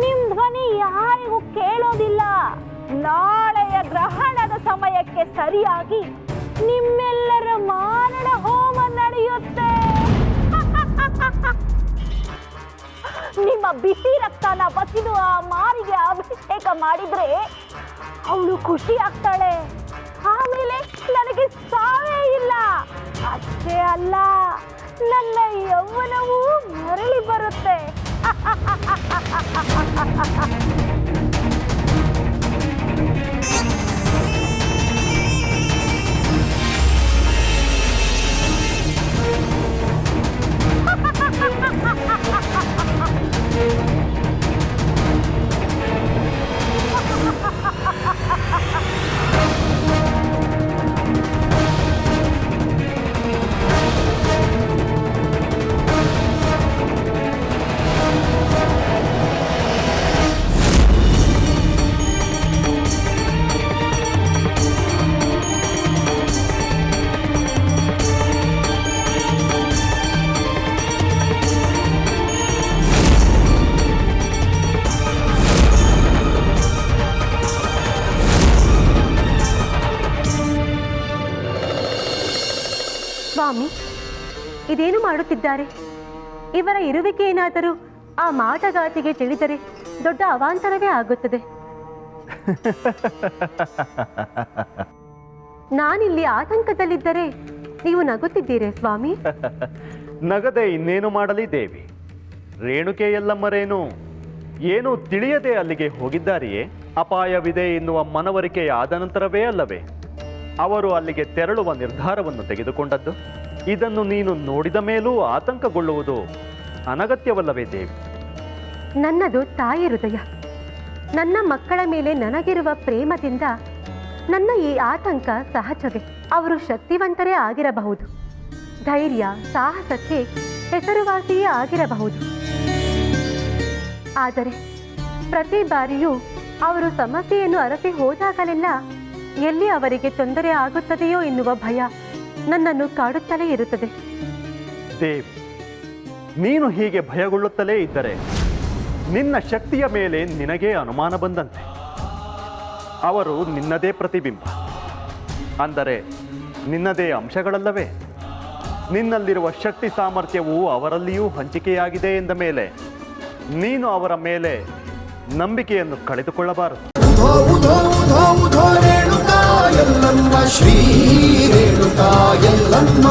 ನಿಮ್ ಧ್ವನಿ ಯಾರಿಗೂ ಕೇಳೋದಿಲ್ಲ. ನಾಳೆಯ ಗ್ರಹಣದ ಸಮಯಕ್ಕೆ ಸರಿಯಾಗಿ ನಿಮ್ಮೆಲ್ಲರ ಮಾರಣ ಹೋಮ ನಡೆಯುತ್ತೆ. ನಿಮ್ಮ ಬಿಸಿ ರಕ್ತನ ಬಸಿದು ಆ ಮಾರಿಗೆ ಅಭಿಷೇಕ ಮಾಡಿದ್ರೆ ಅವಳು ಖುಷಿ ಆಗ್ತಾಳೆ. ಆಮೇಲೆ ನನಗೆ ಸಾವೇ ಇಲ್ಲ. ಅಷ್ಟೇ ಅಲ್ಲ, ನನ್ನ ಯೌವನವೂ ಮರಳಿ ಬರುತ್ತೆ. ಸ್ವಾಮಿ, ಇದೇನು ಮಾಡುತ್ತಿದ್ದಾರೆ? ಇವರ ಇರುವಿಕೆ ಏನಾದರೂ ಆ ಮಾಟಗಾತಿಗೆ ತಿಳಿದರೆ ದೊಡ್ಡ ಅವಾಂತರವೇ ಆಗುತ್ತದೆ. ನಾನಿಲ್ಲಿ ಆತಂಕದಲ್ಲಿದ್ದರೆ ನೀವು ನಗುತ್ತಿದ್ದೀರೇ ಸ್ವಾಮಿ? ನಗದೆ ಇನ್ನೇನು ಮಾಡಲಿ ದೇವಿ. ರೇಣುಕೆ ಎಲ್ಲಮ್ಮರೇನು ಏನು ತಿಳಿಯದೆ ಅಲ್ಲಿಗೆ ಹೋಗಿದ್ದಾರೆಯೇ? ಅಪಾಯವಿದೆ ಎನ್ನುವ ಮನವರಿಕೆ ಆದ ನಂತರವೇ ಅಲ್ಲವೇ? ಅವರು ಅಲ್ಲಿಗೆ ತೆರಳುವ ನಿರ್ಧಾರವನ್ನು ತೆಗೆದುಕೊಂಡದ್ದು. ಇದನ್ನು ನೀನು ನೋಡಿದ ಮೇಲೂ ಆತಂಕಗೊಳ್ಳುವುದು ಅನಗತ್ಯವಲ್ಲವೇ ದೇವಿ? ನನ್ನದು ತಾಯಿ ಹೃದಯ. ನನ್ನ ಮಕ್ಕಳ ಮೇಲೆ ನನಗಿರುವ ಪ್ರೇಮದಿಂದ ನನ್ನ ಈ ಆತಂಕ ಸಹಜವೇ. ಅವರು ಶಕ್ತಿವಂತರೇ ಆಗಿರಬಹುದು. ಧೈರ್ಯ, ಸಾಹಸಕ್ಕೆ ಹೆಸರುವಾಸಿಯೇ ಆಗಿರಬಹುದು. ಆದರೆ ಪ್ರತಿ ಬಾರಿಯೂ ಅವರು ಸಮಸ್ಯೆಯನ್ನು ಅರಸಿ ಹೋದಾಗಲೆಲ್ಲ ಎಲ್ಲಿ ಅವರಿಗೆ ತೊಂದರೆ ಆಗುತ್ತದೆಯೋ ಎನ್ನುವ ಭಯ ನನ್ನನ್ನು ಕಾಡುತ್ತಲೇ ಇರುತ್ತದೆ ದೇವ್ ನೀನು ಹೀಗೆ ಭಯಗೊಳ್ಳುತ್ತಲೇ ಇದ್ದರೆ ನಿನ್ನ ಶಕ್ತಿಯ ಮೇಲೆ ನಿನಗೇ ಅನುಮಾನ ಬಂದಂತೆ ಅವರು ನಿನ್ನದೇ ಪ್ರತಿಬಿಂಬ ಅಂದರೆ ನಿನ್ನದೇ ಅಂಶಗಳಲ್ಲವೇ ನಿನ್ನಲ್ಲಿರುವ ಶಕ್ತಿ ಸಾಮರ್ಥ್ಯವು ಅವರಲ್ಲಿಯೂ ಹಂಚಿಕೆಯಾಗಿದೆ ಎಂದ ಮೇಲೆ ನೀನು ಅವರ ಮೇಲೆ ನಂಬಿಕೆಯನ್ನು ಕಳೆದುಕೊಳ್ಳಬಾರದು ಉಧೋ ಉಧೋ ಉಧೋ ಉಧೋ ರೇಣುಕಾ ಎಲ್ಲಮ್ಮ ಶ್ರೀ ರೇಣುಕಾ ಎಲ್ಲಮ್ಮ